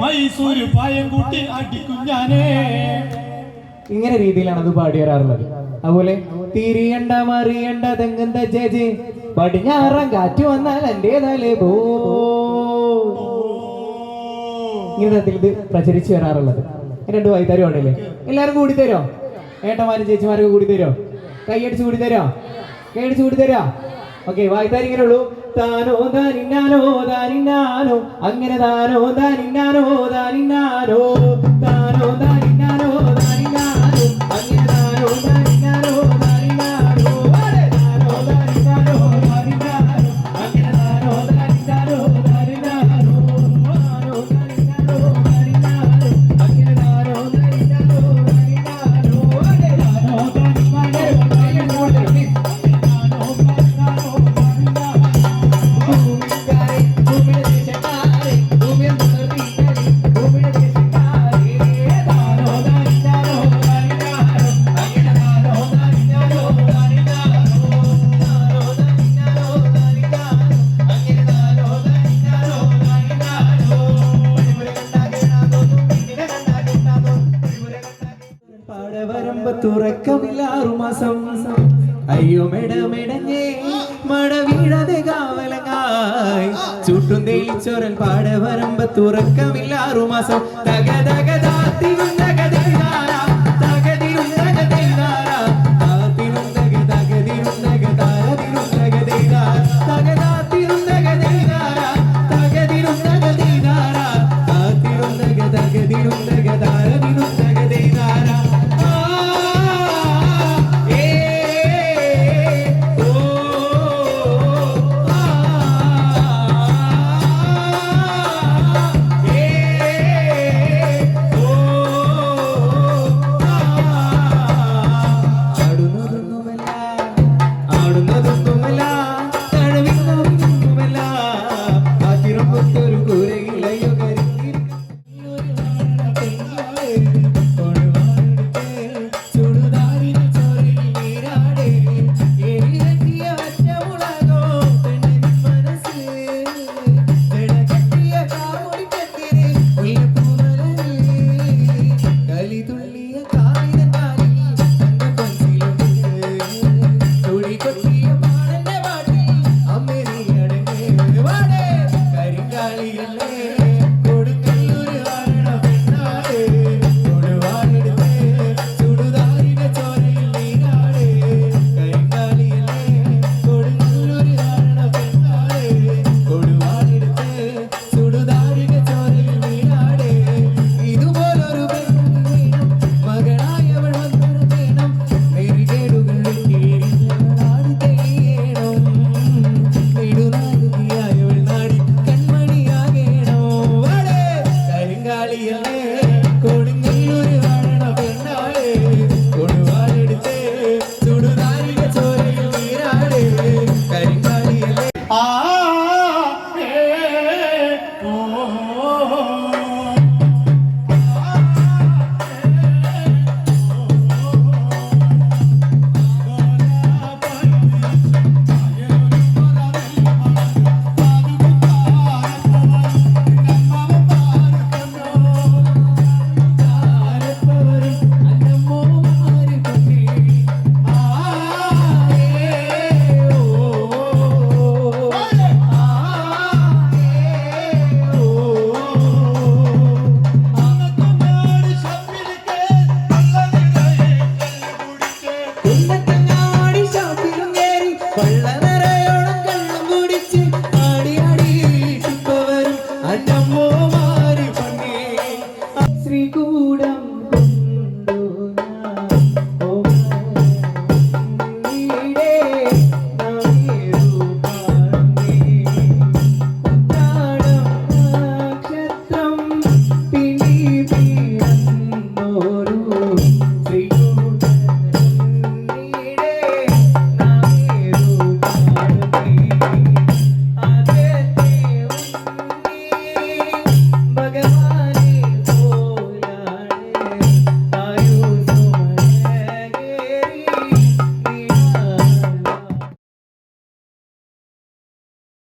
മൈസൂര് പായം കൂട്ടി അടിക്കും ഞാനേ. ഇങ്ങനെ രീതിയിലാണ് അത് പാടി വരാറുള്ളത്. അതുപോലെ തിരിയണ്ട മറിയണ്ട തെങ്ങന്ത ചേച്ചി പടിഞ്ഞാറം കാറ്റ് വന്നാൽ എന്റെ തലേ പോ. ഇങ്ങനെ തരത്തിൽ ഇത് പ്രചരിച്ചു വരാറുള്ളത്. രണ്ട് വൈത്തരമാണല്ലേ എല്ലാവരും കൂടി തരോ ഏട്ടന്മാരും ചേച്ചിമാരൊക്കെ കൂടി തരോ കൈയടിച്ച് കൂടി തരോ കൈയടിച്ച് കൂടി തരോ ഓക്കെ വായിത്താരിങ്ങനെ ഉള്ളൂ താനോ താനിന്നാനോ താനിന്നാനോ അങ്ങനെ താനോ താനിന്നാനോ താനിന്നാനോ താനോ താനിന്നാനോ തുറക്കമില്ല മാസം അയ്യോ മെടമെടഞ്ഞേ മട വീഴാതെ കാവലങ്ങായി. ചുട്ടും പാട പാടവരമ്പ തുറക്കമില്ലാറു മാസം തക yeah.